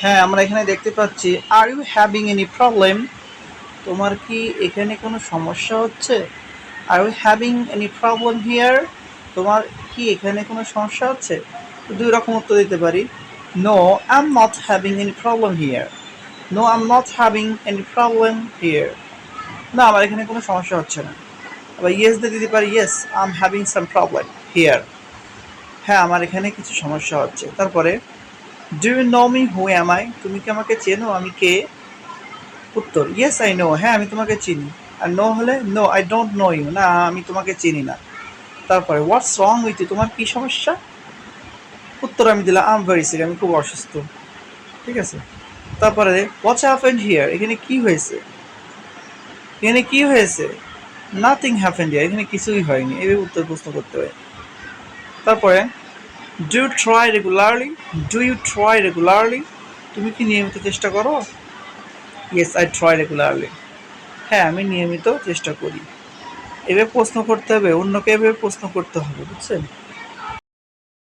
হ্যাঁ আমরা এখানে দেখতে পাচ্ছি are you having any problem তোমার কি এখানে কোনো সমস্যা হচ্ছে? Are you having any problem here তোমার কি এখানে কোনো সমস্যা হচ্ছে? দুই রকম উত্তর দিতে পারি। No I am not having any problem here no I am not having any problem here না, আমার এখানে কোনো সমস্যা হচ্ছে না। আবার ইয়েস দিয়ে দিতে পারি yes I am having some problem here হ্যাঁ আমার এখানে কিছু সমস্যা হচ্ছে। তারপরে do you know me who am I তুমি কি আমাকে চেনো? আমি কে? উত্তর ইয়েস আই নো হ্যাঁ আমি তোমাকে চিনি। আর নো হলে no I don't know you না, আমি তোমাকে চিনি না। তারপরে হোয়াটস রং উইথ ইউ তোমার কি সমস্যা? উত্তর আমি দিলাম আম ভেরি সিক আমি খুব অসুস্থ। ঠিক আছে? তারপরে হোয়াটস হ্যাপেন্ড হিয়ার এখানে কি হয়েছে? এখানে কি হয়েছে? নাথিং হ্যাপেন্ড হিয়ার এখানে কিছুই হয়নি। এভাবে উত্তর প্রশ্ন করতে হয়। তারপরে do try regularly do you try regularly তুমি কি নিয়মিত চেষ্টা করো? ইয়েস আই ট্রাই রেগুলারলি হ্যাঁ আমি নিয়মিত চেষ্টা করি। এভাবে প্রশ্ন করতে হবে, অন্যকে এভাবে প্রশ্ন করতে হবে, বুঝছেন?